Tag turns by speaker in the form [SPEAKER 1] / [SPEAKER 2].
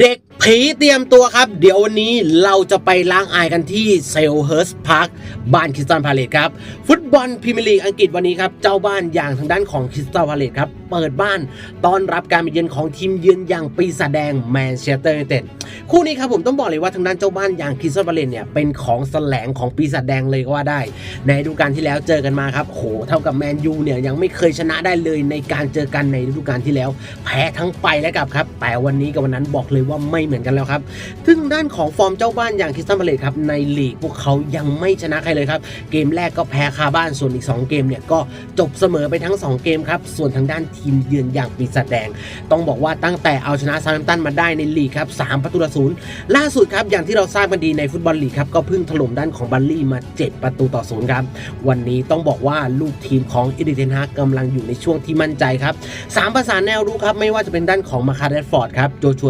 [SPEAKER 1] เด็กผีเตรียมตัวครับ เดี๋ยววันนี้เราจะไปล้างอายกันที่เซลเฮิร์สพาร์คบ้านคริสตัลพาเลตครับ ฟุตบอลพรีเมียร์ลีกอังกฤษวันนี้ครับ เจ้าบ้านอย่างทางด้านของคริสตัลพาเลตครับ เปิดบ้านต้อนรับการมาเยือนของทีมเยือนอย่างปีศาจแดงแมนเชสเตอร์ยูไนเต็ดคู่นี้ครับผมต้องบอกเลยว่าทางด้านเจ้าบ้านอย่างคริสตัลพาเลตเนี่ยเป็นของแสลงของปีศาจแดงเลยก็ว่าได้ ในฤดูกาลที่แล้วเจอกันมาครับโหเท่ากับแมนยูเนี่ยยังไม่เคยชนะได้เลยในการเจอกันในฤดูกาลที่แล้ว แพ้ทั้งไปและกลับครับ แต่วันนี้กับวันนั้นบอกเลยว่าไม่เหมือนกันแล้วครับซึ่งด้านของฟอร์มเจ้าบ้านอย่างคริสตันพาเลตครับในลีกพวกเขายังไม่ชนะใครเลยครับเกมแรกก็แพ้คาบ้านส่วนอีก 2 เกมเนี่ยก็จบเสมอไปทั้ง 2 เกมครับส่วนทางด้านทีมเยือนอย่างปีศาจแดง ต้องบอกว่าตั้งแต่เอาชนะซา u ์ตันมาได้ในลีกครับ3ประตูต่อศูนย์ล่าสุดครับอย่างที่เราทราบกันดีในฟุตบอลลีกครับก็เพิ่งถล่มด้านของบัลลี่มา 7 ประตูต่อศูนย์ครับวันนี้ต้องบอกว่าลูกทีมของอิดิเทนฮากกำลังอยู่ในช่วงที่มั่นใจครับสามประสานแนวรุกครับไม่ว่าจะเป็นด้านของมาคาเดฟฟอร์ดครับโจชัว